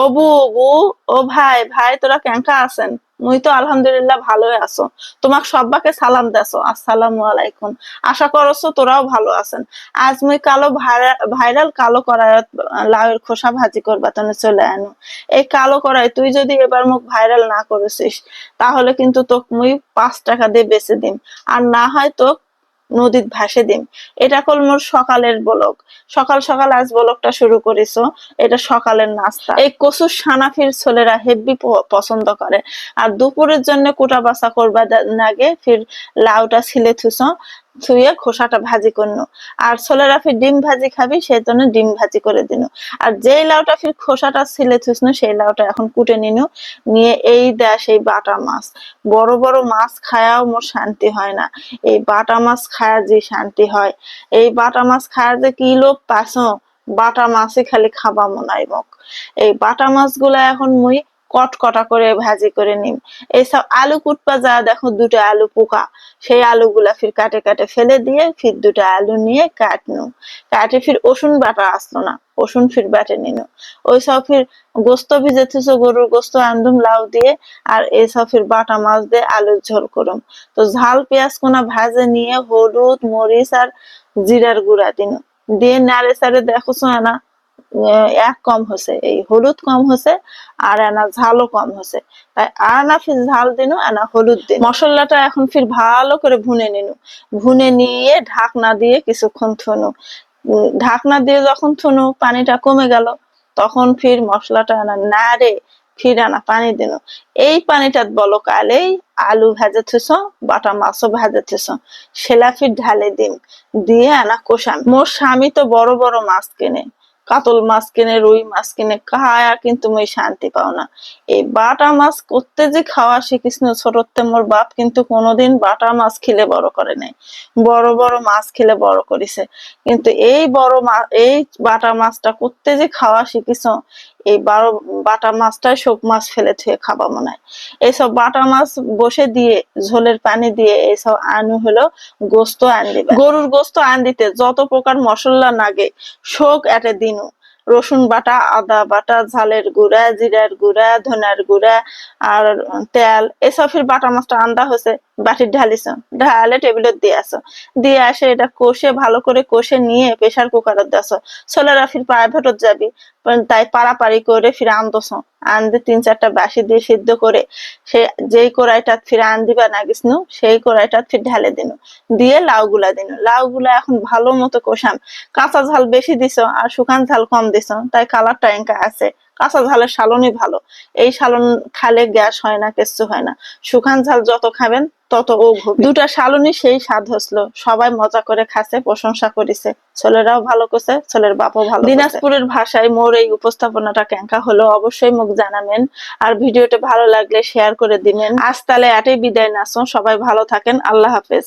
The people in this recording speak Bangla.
ও বু বু ও ভাই ভাই, তোরা কেঙ্কা আছেন? মুই তো আলহামদুলিল্লাহ ভালোই আছো। তোমাক সব্বাকে সালাম দেছো। আসসালামু আলাইকুম। আশা করছ তোরাও ভালো আছেন। আজ মুই কালো ভাইরাল কালো কড়াইত লাউয়ের খোসা ভাজি করবা তনে চলে আনো এই কালো কড়াই তুই যদি এবার মুখ ভাইরাল না করেছিস, তাহলে কিন্তু তোক মুই পাঁচ টাকা দিয়ে বেচে দিম। আর না হয় তোক নদীত ভাসে দিম। এটা কল মোর সকালের বলক। সকাল সকাল আজ বলকটা শুরু করেছ। এটা সকালের নাস্তা। এই কচুর সানাফির ছেলেরা হেভি পছন্দ করে। আর দুপুরের জন্য কোটা বাসা করবা নাগে ফির লাউটা ছিলে থুস থুয়ে খোসাটা ভাজি করনো। আর ছোলেরা ফির ডিম ভাজি খাবি, সেই জন্য ডিম ভাজি করে দিন। আর যেই লাউটা ফির খোসাটা ছিলে থুসনো সেই লাউটা এখন কুটে নিনু। নিয়ে এই দেয় সেই বাটা মাছ। বড় বড় মাছ খায়াও মোর শান্তি হয় না। এই বাটা মাছ খায়া যে শান্তি হয়। এই বাটা মাছ খায়া যে কি লোভ পাস বাটা মাছই খালি খাবা মনাই মোক এই বাটা মাছগুলা এখন মুই কটকটা করে ভাজি করে নিম। এইসব আলু কুটপা যা দেখো দুটো আলু পোকা, সেই আলুগুলা ফির কাটে কাটে ফেলে দিয়ে ফির দুটো আলু নিয়ে কাটনু। কাটে ফির ওষুন বাটা আসলো না ওষুন ফির বাটে নিন। ওই সব ফির গোস্ত ভিজে গরুর গোস্ত, আন্দুম, লাউ দিয়ে, আর এই সব ফির বাটা মাছ দিয়ে আলুর ঝোল করুম। তো ঝাল, পেঁয়াজ, কোনা ভাজে নিয়ে হলুদ, মরিচ, আর জিরার গুঁড়া দিন। দিয়ে নাড়ে সাড়ে দেখো না এক কম হয়েছে এই হলুদ কম হয়েছে আর এনা ঝালও কম হয়েছে তাই আর না ফির ঝাল দিন, এনা হলুদ দিন। মশলাটা এখন ফির ভালো করে ভুনে নিন। ভুনে নিয়ে ঢাকনা দিয়ে কিছুক্ষণ থুনু। ঢাকনা দিয়ে যখন থুনু, পানিটা কমে গেল, তখন ফির মশলাটা এনা নাড়ে ফির আনা পানি দিন। এই পানিটা বলো কালেই আলু ভেজে থুস বাটা মাছও ভেজে থুস সেলা ফির ঢালে দিন দিয়ে আনা কষাম মোর স্বামী তো বড় বড় মাছ কেনে। কাতল মাছ কিনে, রুই মাছ কিনে, খায়া কিন্তু মই শান্তি পাও না। এই বাটা মাছ করতে যে খাওয়া না ছোটতে মোর বাপ কিন্তু কোনোদিন বাটা মাছ খেলে বড় করে নাই। বড় বড় মাছ খেলে বড় করিছে। কিন্তু এই বড় এই বাটা মাছটা করতে যে খাওয়া শিখিস এই বারো, বাটা মাছটাই শোক মাছ ফেলে থুয়ে খাবা মনে হয়। এইসব বাটা মাছ বসে দিয়ে, ঝোলের পানি দিয়ে এইসব আনু হলো গোস্ত আন দিবে। গরুর গোস্ত আন দিতে যত প্রকার মশলা লাগে, শোক এটে দিনু। রসুন বাটা, আদা বাটা, ঝালের গুঁড়া, জিরার গুঁড়া, ধনার গুঁড়া আর তেল, এসবের বাটা মাছটা আন্দা হয়েছে। বাটির ঢালিছ, ঢালে টেবিলত দিয়ে আসো। দিয়ে আসে এটা কষে, ভালো করে কষে নিয়ে প্রেশার কুকারত দেছ। ছোলেরা ফির প্রাইভেটত যাবি তাই পাড়াপাড়ি করে ফিরে আনতস আনতে তিন চারটা বাসি দিয়ে সিদ্ধ করে, সে যেই কড়াইটা ফিরে আন দিবা না গেছনু সেই কড়াইটা ফির ঢালে দিন। দিয়ে লাউ গুলা দিন। লাউ গুলা এখন ভালো মতো কষাম। কাঁচা ঝাল বেশি দিছ আর শুকান ঝাল কম দিছ, তাই কালারটা এঙ্কা আছে। কাঁচা ঝালের সালনই ভালো। এই সালন খালে গ্যাস হয় না কিছু হয় না। শুকান ঝাল যত খাবেন, তত ও দুটা সালনি সেই স্বাদ হসলো। সবাই মজা করে খাচ্ছে, প্রশংসা করেছে। ছেলেরাও ভালো করছে, ছেলের বাপও ভালো দিনাজপুরের ভাষায় মোর এই উপস্থাপনাটা কেঙ্কা হলো, অবশ্যই মুখ জানাবেন। আর ভিডিওটা ভালো লাগলে শেয়ার করে দিবেন। আজ তাহলে এটাই বিদায় নাচো। সবাই ভালো থাকেন। আল্লাহ হাফেজ।